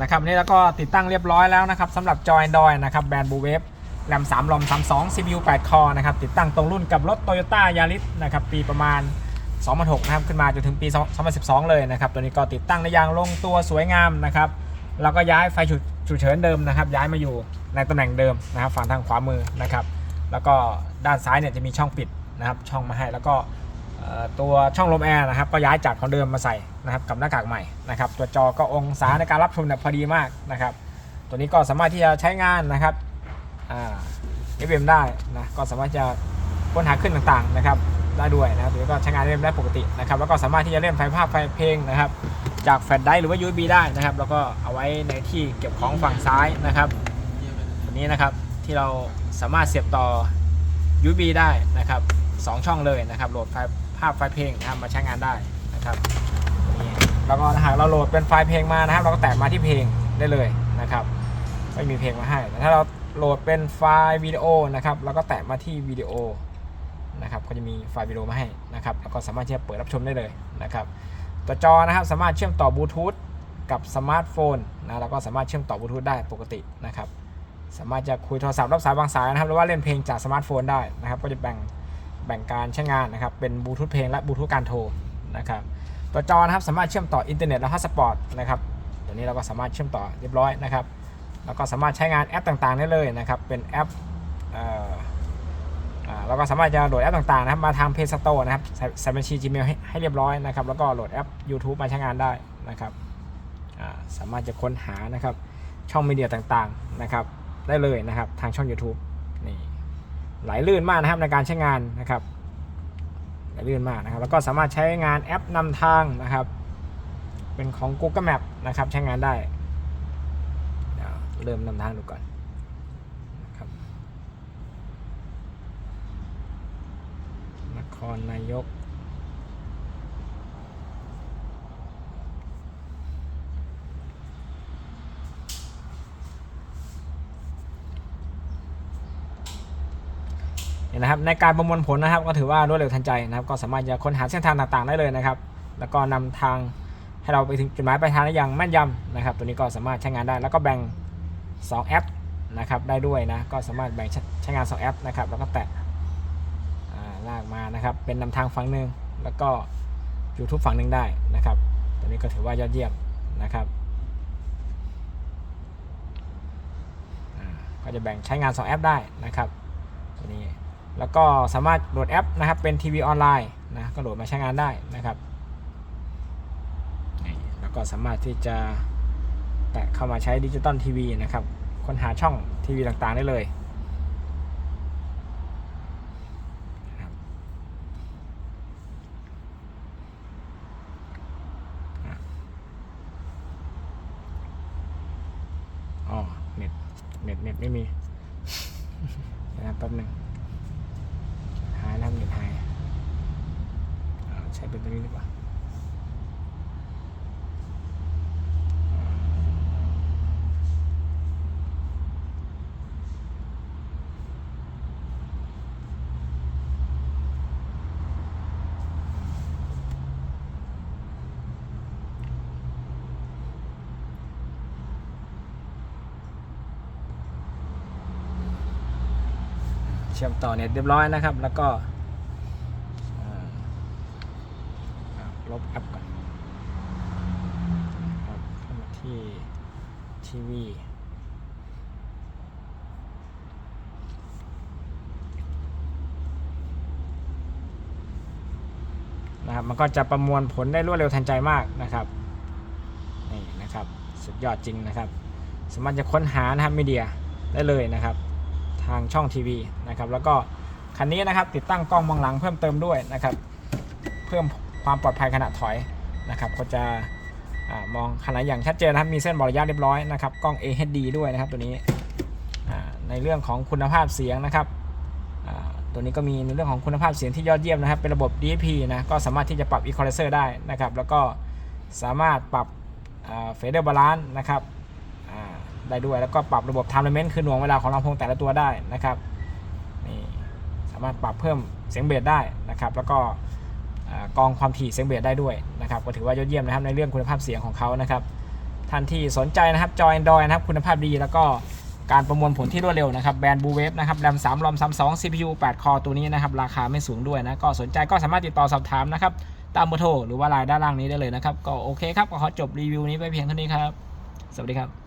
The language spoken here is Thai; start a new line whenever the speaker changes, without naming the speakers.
นะครับนี่แล้วก็ติดตั้งเรียบร้อยแล้วนะครับสำหรับจอยดอยนะครับแบรนด์บูเวฟแรม3ลอม32 CPU 8 คอนะครับติดตั้งตรงรุ่นกับรถ Toyota Yaris นะครับปีประมาณ2006นะครับขึ้นมาจนถึงปี 2012 เลยนะครับตัวนี้ก็ติดตั้งในยางลงตัวสวยงามนะครับแล้วก็ย้ายไฟฉุกเฉินเดิมนะครับย้ายมาอยู่ในตำแหน่งเดิมนะครับฝั่งทางขวามือนะครับแล้วก็ด้านซ้ายเนี่ยจะมีช่องปิดนะครับช่องมาให้แล้วก็ ตัวช่องลมแอร์นะครับก็ย้ายจากของเดิมมาใส่นะครับกับหน้ากากใหม่นะครับตัวจอก็องศาในการรับชมเนี่ยพอดีมากนะครับ ตัวนี้ก็สามารถที่จะใช้งานนะครับอ่าเอฟเอ็มได้นะก็สามารถจะค้นหาขึ้นต่างๆนะครับได้ด้วยนะครับตัวนี้ก็ใช้งานเล่นได้ปกตินะครับแล้วก็สามารถที่จะเล่นไฟล์ภาพไฟล์เพลงนะครับ จากแฟลชไดร์หรือว่า USB ได้นะครับ แล้วก็เอาไว้ในที่เก็บของฝั่งซ้ายนะครับตัวนี้นะครับที่เราสามารถเสียบต่อ USB ได้นะครับสองช่องเลยนะครับโหลดไฟล์ ภาพไฟล์เพลงนะครับมาใช้งานได้นะครับแล้วก็หากเราโหลดเป็นไฟล์เพลงมานะครับ เราก็แตะมาที่เพลงได้เลยนะครับไม่มีเพลงมาให้แต่ถ้าเราโหลดเป็นไฟล์วิดีโอนะครับเราก็แตะมาที่วิดีโอนะครับก็จะมีไฟล์วิดีโอมาให้นะครับแล้วก็สามารถที่จะเปิดรับชมได้เลยนะครับตัวจอนะครับสามารถเชื่อมต่อบลูทูธกับสมาร์ทโฟนนะแล้วก็สามารถเชื่อมต่อบลูทูธได้ปกตินะครับ สามารถจะคุยโทรศัพท์รับสายบางสายนะครับหรือว่าเล่นเพลงจากสมาร์ทโฟนได้นะครับ ก็จะแบ่ง แบ่งการใช้งานนะครับ เป็นบลูทูธเพลงและบลูทูธการโทรนะครับ ตัวจอนะครับสามารถเชื่อมต่ออินเทอร์เน็ตและฮอตสปอตนะครับตัวนี้เราก็สามารถเชื่อมต่อเรียบร้อยนะครับ แล้วก็สามารถใช้งานแอปต่างๆได้เลยนะครับ เป็นแอปเราก็สามารถจะโหลดแอปต่างๆนะครับมาทาง Play Store นะครับใส่บัญชี Gmail ให้ให้เรียบร้อยนะครับ แล้วก็โหลดแอป YouTube มาใช้งานได้นะครับสามารถจะค้นหานะครับช่องมีเดียต่างๆนะครับได้เลยนะครับทางช่อง YouTube นี่ ไหลลื่นมากนะครับในการใช้งานนะครับไหลลื่นมากนะครับ แล้วก็สามารถใช้งานแอปนำทางนะครับ เป็นของ Google Map นะครับใช้งานได้เดี๋ยวเริ่มนำทางดูก่อนนะครับนครนายก เนี่ยนะครับในการประมวลผลนะครับ ก็ถือว่ารวดเร็วทันใจนะครับ ก็สามารถจะค้นหาเส้นทางต่างๆได้เลยนะครับ แล้วก็นำทางให้เราไปถึงจุดหมายปลายทางได้อย่างแม่นยำนะครับ ตัวนี้ก็สามารถใช้งานได้ แล้วก็แบ่ง 2 แอปนะครับได้ด้วยนะก็สามารถแบ่งใช้งาน 2 แอปนะครับแล้วก็แตะลากมานะครับเป็นนำทางฝั่งหนึ่งแล้วก็ YouTube ฝั่งหนึ่งได้นะครับตัวนี้ก็ถือว่ายอดเยี่ยมนะครับก็จะแบ่งใช้งาน 2 แอปได้นะครับ แล้วก็สามารถโหลดแอปนะครับเป็นทีวีออนไลน์นะก็โหลดมาใช้งานได้นะครับนี่แล้วก็สามารถที่จะแตะเข้ามาใช้ดิจิตอลทีวีนะครับค้นหาช่องทีวีต่างๆได้เลยนะครับอะอ๋อเน็ต เน็ต เน็ต ไม่มีนะครับแป๊บหนึ่ง หายแล้วเน็ตหายอ่าใช้เป็นตัวนี้ดีกว่า เชื่อมต่อเน็ตเรียบร้อยนะครับ แล้วก็ลบแอปก่อนครับเข้ามาที่ทีวีนะครับมันก็จะประมวลผลได้รวดเร็วทันใจมากนะครับนี่นะครับ สุดยอดจริงนะครับ สามารถจะค้นหานะครับมีเดียได้เลยนะครับ ทางช่องทีวีนะครับแล้วก็คันนี้นะครับติดตั้งกล้องมองหลังเพิ่มเติมด้วยนะครับเพิ่มความปลอดภัยขณะถอยนะครับก็จะอมองขนาดอย่างชัดเจนนะครับมีเส้นบอระยะเรียบร้อยนะครับกล้อง AHD ด้วยนะครับตัวนี้ในเรื่องของคุณภาพเสียงนะครับตัวนี้ก็มีในเรื่องของคุณภาพเสียงที่ยอดเยี่ยมนะครับ เป็นระบบ DSP นะก็สามารถที่จะปรับ Equalizer ได้นะครับ แล้วก็สามารถปรับเฟเดอร์บาลานซ์นะครับ ได้ด้วย แล้วก็ปรับระบบ Time Element คือหน่วงเวลาของลำโพงแต่ละตัวได้นะครับนี่สามารถปรับเพิ่มเสียงเบสได้นะครับ แล้วก็กองความถี่เสียงเบสได้ด้วยนะครับก็ถือว่ายอดเยี่ยมนะครับในเรื่องคุณภาพเสียงของเขานะครับท่านที่สนใจนะครับจอย Android นะครับคุณภาพดี แล้วก็การประมวลผลที่รวดเร็วนะครับแบรนด์บูเวฟนะครับแรม3รอม32 CPU 8 คอตัวนี้นะครับราคาไม่สูงด้วยนะก็สนใจก็สามารถติดต่อสอบถามนะครับตามเบอร์โทรหรือว่าไลน์ด้านล่างนี้ได้เลยนะครับ ก็โอเคครับ ก็ขอจบรีวิวนี้ไปเพียงเท่านี้ครับ สวัสดีครับ